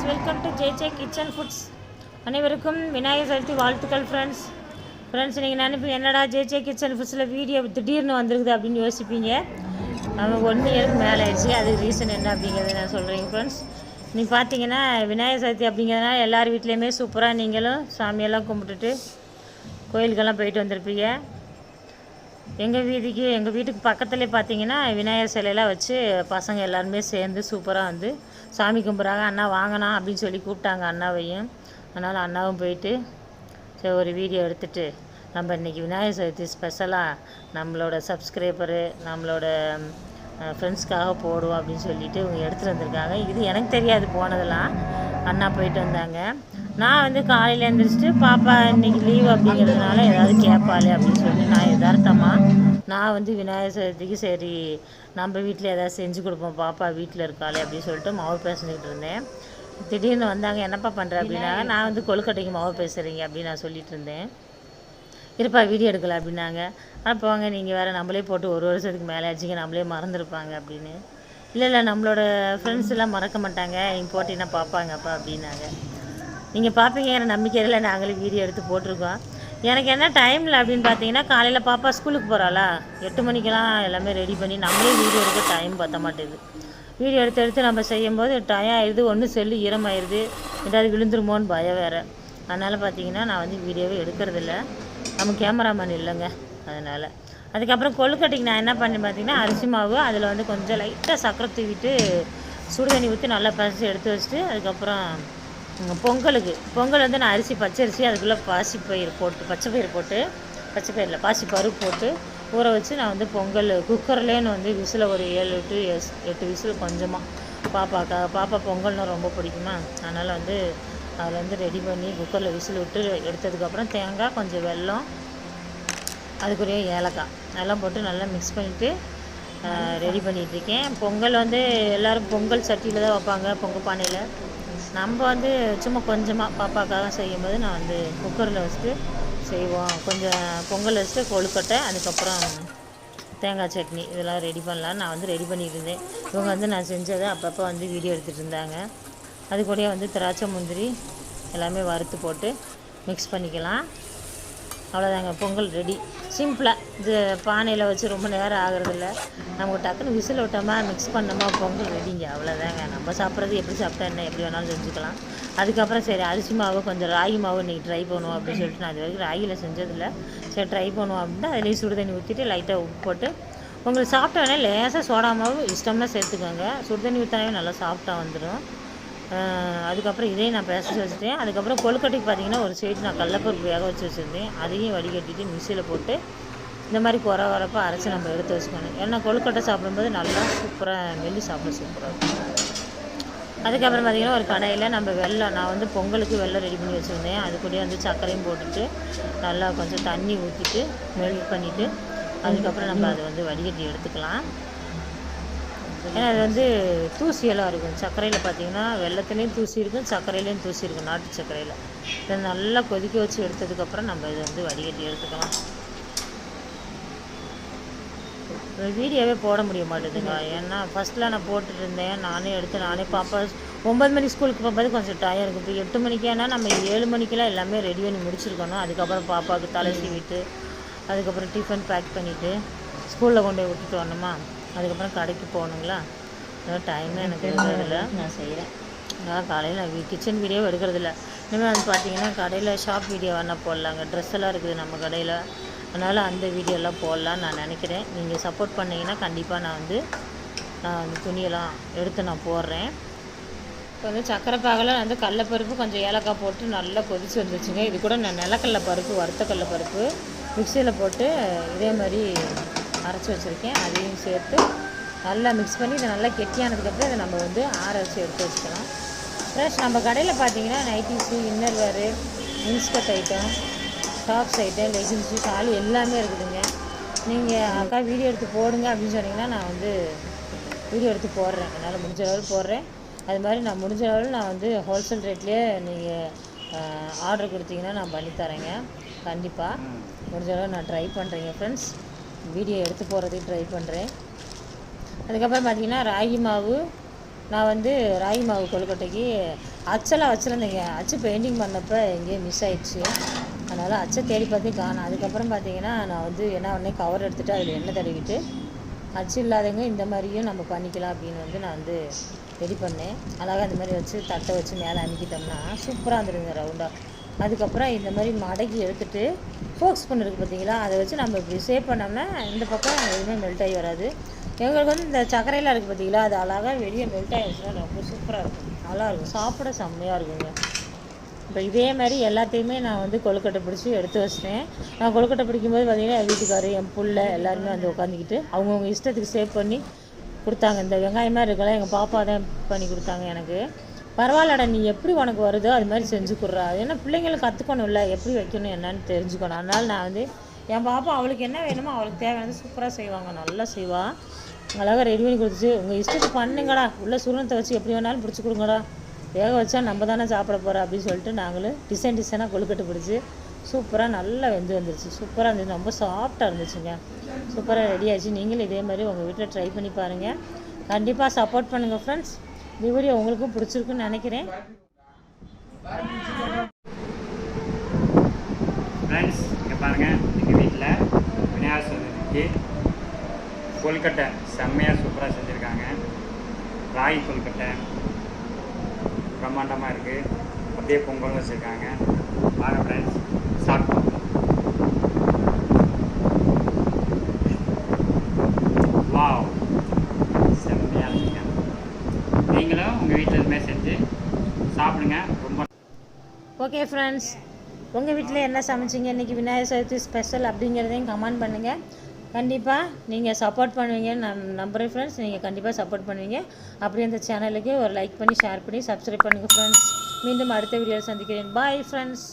Super foods அனைவருக்கும் விநாயகர் சதுர்த்தி வாழ்த்துக்கள் friends friends நீங்கள் நினைப்பி என்னடா ஜேஜே கிச்சன் ஃபுட்ஸில் வீடியோ திடீர்னு வந்திருக்குது அப்படின்னு யோசிப்பீங்க. நம்ம ஒன் இயருக்கு மேலே ஆயிடுச்சு. அதுக்கு ரீசன் என்ன அப்படிங்கிறத நான் சொல்கிறேங்க ஃப்ரெண்ட்ஸ் நீங்கள் பார்த்தீங்கன்னா விநாயகர் சதுர்த்தி அப்படிங்கிறதுனால எல்லார் வீட்லேயுமே சூப்பராக நீங்களும் சாமியெல்லாம் கும்பிட்டுட்டு கோயிலுக்கெல்லாம் போயிட்டு வந்திருப்பீங்க. எங்கள் வீதிக்கு எங்கள் வீட்டுக்கு பக்கத்துலேயே பார்த்தீங்கன்னா விநாயகர் சிலையெல்லாம் வச்சு பசங்க எல்லாருமே சேர்ந்து சூப்பராக வந்து சாமி கும்பிட்றாங்க. அண்ணா வாங்கினா அப்படின்னு சொல்லி கூப்பிட்டாங்க அண்ணாவையும். அதனால் அண்ணாவும் போயிட்டு சரி ஒரு வீடியோ எடுத்துட்டு நம்ம இன்றைக்கி விநாயகர் சதுர்த்தி ஸ்பெஷலாக நம்மளோட சப்ஸ்கிரைபரு நம்மளோட ஃப்ரெண்ட்ஸ்க்காக போடுவோம் அப்படின்னு சொல்லிட்டு இவங்க எடுத்துகிட்டு வந்திருக்காங்க. இது எனக்கு தெரியாது போனதெல்லாம். அண்ணா போயிட்டு வந்தாங்க. நான் வந்து காலையில் எழுந்திரிச்சிட்டு பாப்பா இன்னைக்கு லீவ் அப்படிங்கிறதுனால ஏதாவது கேட்பாளே அப்படின்னு சொல்லி நான் யதார்த்தமாக நான் வந்து விநாயகர் சதுர்த்திக்கு சரி நம்ம வீட்டில் ஏதாவது செஞ்சு கொடுப்போம் பாப்பா வீட்டில் இருக்காளே அப்படின்னு சொல்லிட்டு மாவு பேசிக்கிட்டு இருந்தேன். திடீர்னு வந்தாங்க என்னப்பா பண்ணுற அப்படின்னாங்க நான் வந்து கொழுக்கட்டைக்கு மாவு பேசுகிறீங்க அப்படின்னு நான் சொல்லிட்டு இருந்தேன். இருப்பா வீடியோ எடுக்கல அப்படின்னாங்க. ஆனால் போங்க நீங்கள் வேறு நம்மளே போட்டு ஒரு வருஷத்துக்கு மேலே ஆச்சுங்க நம்மளே மறந்துருப்பாங்க அப்படின்னு. இல்லை இல்லை நம்மளோட ஃப்ரெண்ட்ஸ் எல்லாம் மறக்க மாட்டாங்க. எங்கள் போட்டினா பார்ப்பாங்கப்பா அப்படின்னாங்க. நீங்கள் பார்ப்பீங்கிற நம்பிக்கையில் நாங்களே வீடியோ எடுத்து போட்டிருக்கோம். எனக்கு என்ன டைமில் அப்படின்னு பார்த்தீங்கன்னா காலையில் பாப்பா ஸ்கூலுக்கு போகிறாளா எட்டு மணிக்கெல்லாம் எல்லாமே ரெடி பண்ணி நம்மளே வீடியோ எடுக்க டைம் பற்ற மாட்டேது வீடியோ எடுத்து எடுத்து நம்ம செய்யும்போது டயம் ஆயிடுது. ஒன்று செல்லு ஈரமாயிடுது ஏதாவது விழுந்துருமோன்னு பயம் வேறு. அதனால் பார்த்தீங்கன்னா நான் வந்து வீடியோவே எடுக்கிறதில்ல. நம்ம கேமராமேன் இல்லைங்க. அதனால். அதுக்கப்புறம் கொழுக்கட்டைக்கு நான் என்ன பண்ணேன் பார்த்தீங்கன்னா அரிசி மாவு அதில் வந்து கொஞ்சம் லைட்டாக சக்கரை தூவிட்டு சுடு தண்ணி ஊற்றி நல்லா பசி எடுத்து வச்சுட்டு அதுக்கப்புறம் பொங்கலுக்கு. பொங்கல் வந்து நான் அரிசி பச்சரிசி அதுக்குள்ளே பாசி பயிர் போட்டு பச்சை பயிர் போட்டு பச்சை பயிரில் பாசி பருப்பு போட்டு ஊற வச்சு நான் வந்து பொங்கல் குக்கர்லேன்னு வந்து விசில் ஒரு ஏழு டு எஸ் எட்டு விசில் கொஞ்சமாக பாப்பாக்கா பாப்பா பொங்கல்னா ரொம்ப பிடிக்குமா? அதனால் வந்து அதில் வந்து ரெடி பண்ணி குக்கரில் விசில் விட்டு எடுத்ததுக்கப்புறம் தேங்காய் கொஞ்சம் வெல்லம் அதுக்குரிய ஏலக்காய். அதெல்லாம் போட்டு நல்லா மிக்ஸ் பண்ணிவிட்டு ரெடி பண்ணிகிட்ருக்கேன் பொங்கல் வந்து எல்லோரும் பொங்கல் சட்டியில் தான் வைப்பாங்க பொங்கல் பானையில். நம்ம வந்து சும்மா கொஞ்சமாக பாப்பாக்காக செய்யும்போது நான் வந்து குக்கரில் வச்சுட்டு செய்வோம். கொஞ்சம் பொங்கல் வச்சுட்டு கொழுக்கட்டை அதுக்கப்புறம் தேங்காய் சட்னி இதெல்லாம் ரெடி பண்ணலாம் நான் வந்து ரெடி பண்ணிட்டு இருந்தேன் இவங்க வந்து நான் செஞ்சதை அப்பப்போ வந்து வீடியோ எடுத்துகிட்டு இருந்தாங்க. அது கூட வந்து திராட்சை முந்திரி எல்லாமே வறுத்து போட்டு மிக்ஸ் பண்ணிக்கலாம். அவ்வளோதாங்க பொங்கல் ரெடி சிம்பிளாக இது பானையில் வச்சு ரொம்ப நேரம் ஆகுறதில்ல. நமக்கு டக்குன்னு விசில் விட்டோமா மிக்ஸ் பண்ணோமா பொங்கல் ரெடிங்க அவ்வளோதாங்க நம்ம சாப்பிட்றது எப்படி சாப்பிட்டா என்ன எப்படி வேணாலும் செஞ்சுக்கலாம். அதுக்கப்புறம் சரி அரிசி மாவு கொஞ்சம் ராகி மாவு இன்றைக்கி ட்ரை பண்ணுவோம் அப்படின்னு சொல்லிட்டு நான் இது வரைக்கும் ராகியில் செஞ்சதில்லை. சரி ட்ரை பண்ணுவோம் அப்படின்னா அதுலேயும் சுடு தண்ணி ஊற்றிட்டு லைட்டாக உப்பு போட்டு உங்களுக்கு சாப்பிட்டோன்னே லேசாக சோடா மாவு இஷ்டம்னா சேர்த்துக்கோங்க. சுடு தண்ணி ஊற்றினாவே நல்லா சாஃப்டாக வந்துடும் அதுக்கப்புறம் இதையும் நான் பேச வச்சுட்டேன். அதுக்கப்புறம் கொழுக்கட்டைக்கு பார்த்தீங்கன்னா ஒரு சைடு நான் கடலப்பருப்பு வேக வச்சு வச்சுருந்தேன். அதையும் வடிகட்டிட்டு மிக்சியில் போட்டு இந்த மாதிரி குறை வரப்போ அரைச்சி நம்ம எடுத்து வச்சுக்கணும். ஏன்னா கொழுக்கட்டை சாப்பிடும்போது நல்லா சூப்பராக மெல்லி சாப்பிட சூப்பராக இருக்கும். அதுக்கப்புறம் பார்த்திங்கன்னா ஒரு கடையில் நம்ம வெள்ளம் நான் வந்து பொங்கலுக்கு வெள்ளம் ரெடி பண்ணி வச்சுருந்தேன். அது கூட வந்து சர்க்கரையும் போட்டுட்டு நல்லா கொஞ்சம் தண்ணி ஊற்றிட்டு மெல்ட் பண்ணிவிட்டு அதுக்கப்புறம் நம்ம அதை வந்து வடிகட்டி எடுத்துக்கலாம். ஏன்னா அது வந்து தூசியெல்லாம் இருக்கும். சர்க்கரையில் பார்த்தீங்கன்னா வெள்ளத்துலேயும் தூசி இருக்கும் சர்க்கரையிலையும் தூசி இருக்கும் நாட்டு சர்க்கரையில். இதை நல்லா கொதிக்க வச்சு எடுத்ததுக்கப்புறம் நம்ம இதை வந்து வடிகட்டி எடுத்துக்கலாம். வீடியோவே போட முடிய மாட்டேதுங்க. ஏன்னா ஃபஸ்ட்டில் நான் போட்டுட்டு இருந்தேன். நானே எடுத்து நானே பாப்பா ஒம்பது மணி ஸ்கூலுக்கு போகும்போது கொஞ்சம் டயம் இருக்குது இப்போ எட்டு மணிக்கேனா நம்ம ஏழு மணிக்கெல்லாம் எல்லாமே ரெடி பண்ணி முடிச்சிருக்கணும். அதுக்கப்புறம் பாப்பாவுக்கு தலை சீவிட்டு அதுக்கப்புறம் டிஃபன் பேக் பண்ணிவிட்டு ஸ்கூலில் கொண்டு போய் விட்டுட்டு வரணுமா? அதுக்கப்புறம் கடைக்கு போகணுங்களா? அதனால் டைமே எனக்கு இருக்கிறதில்ல நான் செய்கிறேன் நான் காலையில் நான் கிச்சன் வீடியோ எடுக்கிறதில்ல இனிமேல் வந்து பார்த்தீங்கன்னா கடையில் ஷாப் வீடியோ வேணால் போடலாங்க. ட்ரெஸ் எல்லாம் இருக்குது நம்ம கடையில். அதனால் அந்த வீடியோலாம் போடலான்னு நான் நினைக்கிறேன். நீங்கள் சப்போர்ட் பண்ணீங்கன்னா கண்டிப்பாக நான் வந்து நான் வந்து துணியெல்லாம் எடுத்து நான் போடுறேன். இப்போ வந்து சக்கரை பாகில் வந்து கடலப்பருப்பு கொஞ்சம் ஏலக்காய் போட்டு நல்லா கொதிச்சு வந்துச்சுங்க. இது கூட நான் நிலக்கடல பருப்பு வறுத்த கடல பருப்பு மிக்சியில் போட்டு இதே மாதிரி அரைச்சி வச்சுருக்கேன். அதையும் சேர்த்து நல்லா மிக்ஸ் பண்ணி இதை நல்லா கெட்டியானதுக்கப்புறம் இதை நம்ம வந்து ஆற வச்சு எடுத்து வச்சுக்கலாம். ப்ளஸ் நம்ம கடையில் பார்த்தீங்கன்னா nighties inner wear inskirt item tops item leggings shawl எல்லாமே இருக்குதுங்க. நீங்கள் அக்கா வீடியோ எடுத்து போடுங்க அப்படின்னு சொன்னீங்கன்னா நான் வந்து வீடியோ எடுத்து போடுறேன். என்னால் முடிஞ்ச அளவு போடுறேன். அது மாதிரி நான் முடிஞ்ச அளவு நான் வந்து ஹோல்சேல் ரேட்லேயே நீங்கள் ஆர்டர் கொடுத்தீங்கன்னா நான் பண்ணித்தரேங்க. கண்டிப்பாக முடிஞ்ச அளவு நான் ட்ரை பண்ணுறேங்க ஃப்ரெண்ட்ஸ் வீடியோ எடுத்து போகிறதுக்கு ட்ரை பண்ணுறேன் அதுக்கப்புறம் பார்த்தீங்கன்னா ராகி மாவு நான் வந்து ராகி மாவு கொழுக்கட்டைக்கு அச்செல்லாம் வச்சுருந்தேங்க. அச்சு பெயிண்டிங் பண்ணப்போ எங்கேயோ மிஸ் ஆயிடுச்சு. அதனால் அச்சை தேடி பார்த்து காணும். அதுக்கப்புறம் பார்த்தீங்கன்னா நான் வந்து என்ன உடனே கவர் எடுத்துகிட்டு அதில் எண்ணெய் தடவிட்டு அச்சு இல்லாதவங்க இந்த மாதிரியும் நம்ம பண்ணிக்கலாம் அப்படின்னு வந்து நான் வந்து ரெடி பண்ணேன். அழகாக இந்த மாதிரி வச்சு தட்டை வச்சு மேலே அமுக்கிட்டோம்னா சூப்பராக வந்துடுங்க ரவுண்டாக அதுக்கப்புறம் இந்த மாதிரி மடக்கி எடுத்துகிட்டு ஃபோக்ஸ் பண்ண இருக்குது பார்த்தீங்களா? அதை வச்சு நம்ம இப்படி சேவ் பண்ணோம்னா இந்த பக்கம் எதுவுமே மெல்ட் ஆகி வராது. எங்களுக்கு வந்து இந்த சர்க்கரையெல்லாம் இருக்குது பார்த்தீங்களா? அது அழகாக வெளியே மெல்ட் ஆகிடுச்சுன்னா ரொம்ப சூப்பராக இருக்கும். நல்லா இருக்கும். சாப்பிட செம்மையாக இருக்குங்க. இப்போ இதே மாதிரி எல்லாத்தையுமே நான் வந்து கொழுக்கட்டை பிடிச்சி எடுத்து வச்சிட்டேன். நான் கொழுக்கட்டை பிடிக்கும்போது பார்த்தீங்கன்னா என் வீட்டுக்காரு என் பிள்ளை எல்லாருமே வந்து உட்காந்துக்கிட்டு அவங்கவுங்க இஷ்டத்துக்கு சேவ் பண்ணி கொடுத்தாங்க. இந்த வெங்காயமாக இருக்கலாம் எங்கள் பாப்பா தான் பண்ணி கொடுத்தாங்க எனக்கு. பரவாயில்லடா நீ எப்படி உனக்கு வருதோ அது மாதிரி செஞ்சு கொடுறா. ஏன்னா பிள்ளைங்களுக்கு கற்றுக்கணும்ல எப்படி வைக்கணும் என்னன்னு தெரிஞ்சுக்கணும். அதனால் நான் வந்து என் பாப்பா அவளுக்கு என்ன வேணுமோ அவளுக்கு தேவையானது சூப்பராக செய்வாங்க. நல்லா செய்வாள் அழகாக ரெடி பண்ணி கொடுத்துச்சு. உங்கள் இஷ்டத்துக்கு பண்ணுங்கடா. உள்ள சுரணத்தை வச்சு எப்படி வேணாலும் பிடிச்சி கொடுங்கடா. வேக வச்சா நம்ம தானே சாப்பிட போகிறோம் அப்படின்னு சொல்லிட்டு நாங்களும் டிசைன் டிசைனாக கொழுக்கட்டு பிடிச்சி சூப்பராக நல்லா வெந்து வந்துருச்சு. சூப்பராக இருந்துச்சு. ரொம்ப சாஃப்டாக இருந்துச்சுங்க. சூப்பராக ரெடி ஆச்சு நீங்களும் இதே மாதிரி உங்கள் வீட்டில் ட்ரை பண்ணி பாருங்கள் கண்டிப்பாக சப்போர்ட் பண்ணுங்கள் ஃப்ரெண்ட்ஸ் இந்த வீடியோ உங்களுக்கும் பிடிச்சிருக்குன்னு நினைக்கிறேன். ஃப்ரெண்ட்ஸ் இங்கே பாருங்கள் எங்கள் வீட்டில் விநாயகர் சதுர்த்திக்கு கொல்கட்டை செம்மையாக சூப்பராக செஞ்சுருக்காங்க. ராகி கொல்கட்டை பிரம்மாண்டமாக இருக்குது அப்படியே பொங்கல் வச்சுருக்காங்க. வாங்க ஃப்ரெண்ட்ஸ் சாப்பிட்டோம் வாவ் செம்மையாக இருக்குங்க நீங்களும் உங்கள் வீட்டில் இதுமாதிரி செஞ்சு சாப்பிடுங்க ரொம்ப ஓகே ஃப்ரெண்ட்ஸ் உங்கள் வீட்டில் என்ன சமைச்சிங்க? இன்றைக்கி விநாயகர் சதுர்த்தி ஸ்பெஷல் அப்படிங்கிறதையும் கமெண்ட் பண்ணுங்கள் கண்டிப்பாக நீங்கள் சப்போர்ட் பண்ணுவீங்கன்னு நான் நம்புகிறேன் ஃப்ரெண்ட்ஸ் நீங்கள் கண்டிப்பாக சப்போர்ட் பண்ணுவீங்க. அப்படியே இந்த சேனலுக்கு ஒரு லைக் பண்ணி ஷேர் பண்ணி சப்ஸ்கிரைப் பண்ணுங்கள் ஃப்ரெண்ட்ஸ் மீண்டும் அடுத்த வீடியோவில் சந்திக்கிறேன். Bye friends